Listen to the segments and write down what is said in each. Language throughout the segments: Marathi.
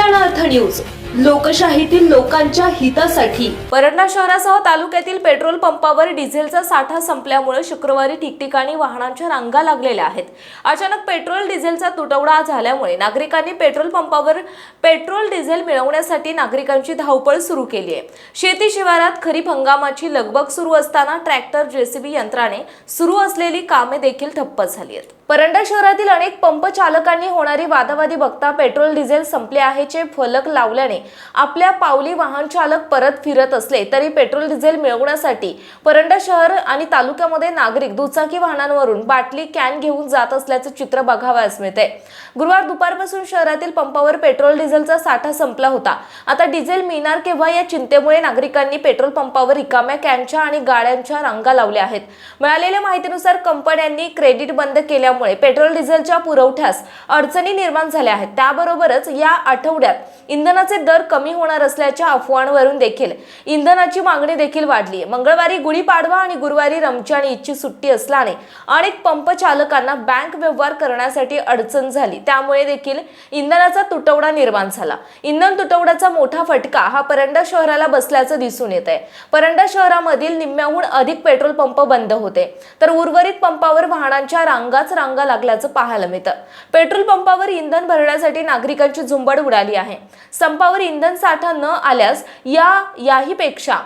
Alana Thanuzo. लोकशाहीतील लोकांच्या हितासाठी. परंडा शहरासह तालुक्यातील पेट्रोल पंपावर डिझेलचा साठा संपल्यामुळे शुक्रवारी ठिकठिकाणी वाहनांच्या रांगा लागलेल्या आहेत. अचानक पेट्रोल डिझेलचा तुटवडा झाल्यामुळे नागरिकांनी पेट्रोल पंपावर पेट्रोल डिझेल मिळवण्यासाठी नागरिकांची धावपळ सुरू केली आहे. शेती शिवारात खरीप हंगामाची लगबग सुरू असताना ट्रॅक्टर जेसीबी यंत्राने सुरू असलेली कामे देखील ठप्प झाली आहेत. परंडा शहरातील अनेक पंप चालकांनी होणारी वादावादी बघता पेट्रोल डिझेल संपले आहेचे फलक लावल्याने आपल्या पावली वाहन चालक परत फिरत असले तरी पेट्रोल डिझेल मिळवण्यासाठी परंडा शहर आणि तालुक्यामध्ये नागरिक दुचाकी वाहनांवरून बाटली कॅन घेऊन जात असल्याचं चित्र बघावयास मिळते. गुरुवार दुपारपासून शहरातील पंपावर पेट्रोल डिझेलचा साठा संपला होता. आता डिझेल मिळणार केव्हा या चिंतेमुळे नागरिकांनी पेट्रोल पंपावर रिकाम्या कॅनच्या आणि गाड्यांच्या रांगा लावल्या आहेत. मिळालेल्या माहितीनुसार कंपन्यांनी क्रेडिट बंद केल्यामुळे पेट्रोल डिझेलच्या पुरवठ्यास अडचणी निर्माण झाल्या आहेत. त्याबरोबरच या आठवड्यात इंधनाचे दर कमी होणार असल्याच्या अफवांवरून देखील इंधनाची मागणी देखील वाढली. मंगळवारी गुढीपाडवा आणि गुरुवारी रमजान ईदची सुट्टी असल्याने अनेक पंप चालकांना बँक व्यवहार करण्यासाठी अडचण झाली. त्यामुळे देखील इंधनाचा तुटवडा निर्माण झाला. इंधन तुटवड्याचा मोठा फटका हा परंडा शहराला बसल्याचं दिसून येत आहे परंडा शहरामधील निम्म्याहून अधिक पेट्रोल पंप बंद होते. तर उर्वरित पंपावर वाहनांच्या रांगाच रांगा लागल्याचं पाहायला मिळतं. पेट्रोल पंपावर इंधन भरण्यासाठी नागरिकांची झुंबड उडाली आहे. संपावर इंधन साठा न आल्यास या याहीपेक्षा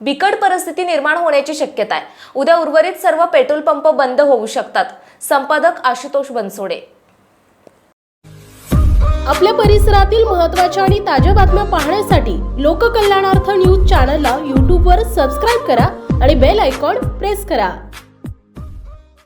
बिकट परिस्थिती निर्माण होण्याची शक्यता आहे. उद्या उर्वरित सर्व पेट्रोल पंप बंद होऊ शकतात. संपादक आशुतोष बनसोडे. आपल्या परिसरातील महत्त्वाच्या आणि ताज्या बातम्या पाहण्यासाठी लोककल्याणार्थ न्यूज चॅनलला यूट्यूबवर सबस्क्राईब करा आणि बेल आयकॉन प्रेस करा.